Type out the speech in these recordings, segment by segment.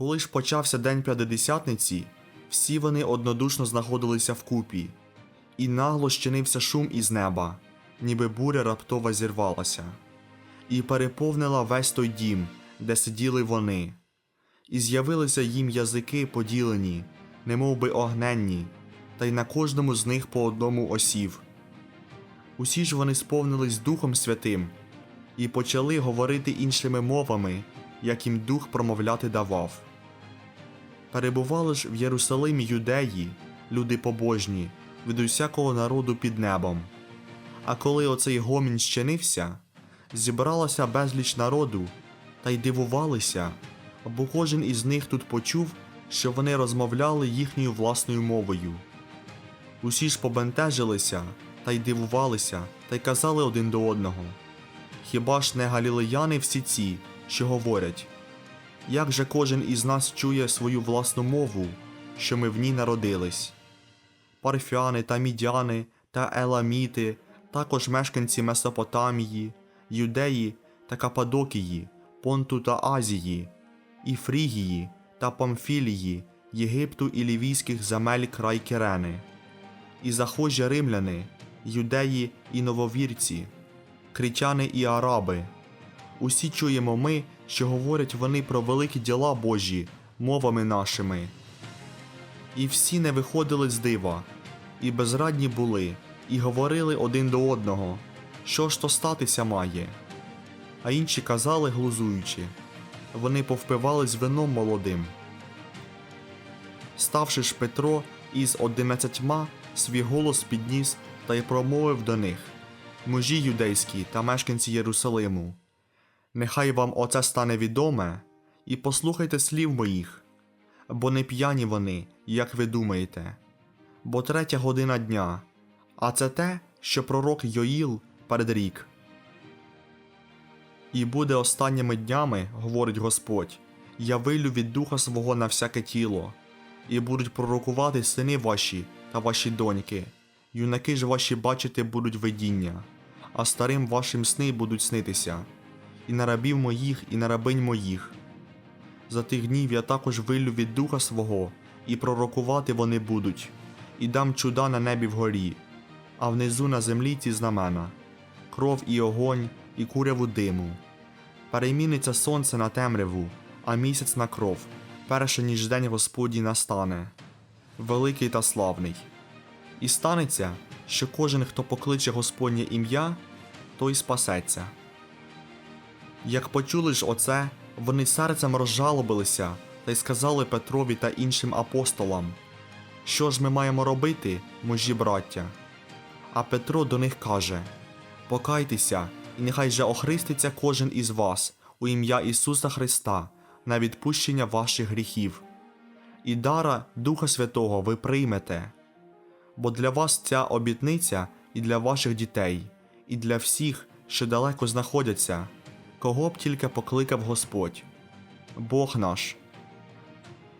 Коли ж почався день п'ятидесятниці, всі вони однодушно знаходилися вкупі, і нагло щинився шум із неба, ніби буря раптово зірвалася, і переповнила весь той дім, де сиділи вони, і з'явилися їм язики поділені, немов би огненні, та й на кожному з них по одному осів. Усі ж вони сповнились Духом Святим і почали говорити іншими мовами, як їм дух промовляти давав. Перебували ж в Єрусалимі юдеї, люди побожні, від усякого народу під небом. А коли оцей гомін щинився, зібралося безліч народу, та й дивувалися, бо кожен із них тут почув, що вони розмовляли їхньою власною мовою. Усі ж побентежилися та й дивувалися, та й казали один до одного. Хіба ж не галілеяни всі ці, що говорять? Як же кожен із нас чує свою власну мову, що ми в ній народились? Парфяни та мідяни та еламіти, також мешканці Месопотамії, Юдеї та Кападокії, Понту та Азії, і Фрігії та Памфілії, Єгипту і лівійських земель край Кирени, і захожі римляни, юдеї і нововірці, критяни і араби. Усі чуємо ми, що говорять вони про великі діла Божі мовами нашими. І всі не виходили з дива, і безрадні були, і говорили один до одного, що ж то статися має. А інші казали, глузуючи, вони повпивались вином молодим. Ставши ж Петро із одинадцятьма, свій голос підніс та й промовив до них мужі юдейські та мешканці Єрусалиму. Нехай вам оце стане відоме, і послухайте слів моїх, бо не п'яні вони, як ви думаєте, бо третя година дня, а це те, що пророк Йоїл передрік. І буде останніми днями, говорить Господь, я вилю від духа свого на всяке тіло, і будуть пророкувати сини ваші та ваші доньки, юнаки ж ваші бачити будуть видіння, а старим вашим сни будуть снитися, і на рабів моїх, і на рабинь моїх. За тих днів я також вилю від духа свого, і пророкувати вони будуть, і дам чуда на небі вгорі, а внизу на землі ці знамена, кров і огонь, і куряву диму. Перейміниться сонце на темряву, а місяць на кров, перше ніж день Господній настане, великий та славний. І станеться, що кожен, хто покличе Господнє ім'я, той спасеться. Як почули ж оце, вони серцем розжалобилися та й сказали Петрові та іншим апостолам, що ж ми маємо робити, мужі браття? А Петро до них каже: Покайтеся, і нехай же охриститься кожен із вас у ім'я Ісуса Христа на відпущення ваших гріхів. І дара Духа Святого ви приймете. Бо для вас ця обітниця і для ваших дітей, і для всіх, що далеко знаходяться, кого б тільки покликав Господь, Бог наш.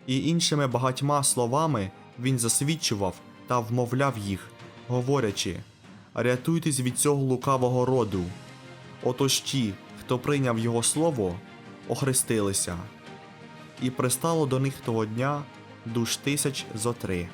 І іншими багатьма словами він засвідчував та вмовляв їх, говорячи: Рятуйтесь від цього лукавого роду. Отож ті, хто прийняв його слово, охрестилися, і пристало до них того дня душ тисяч зо три.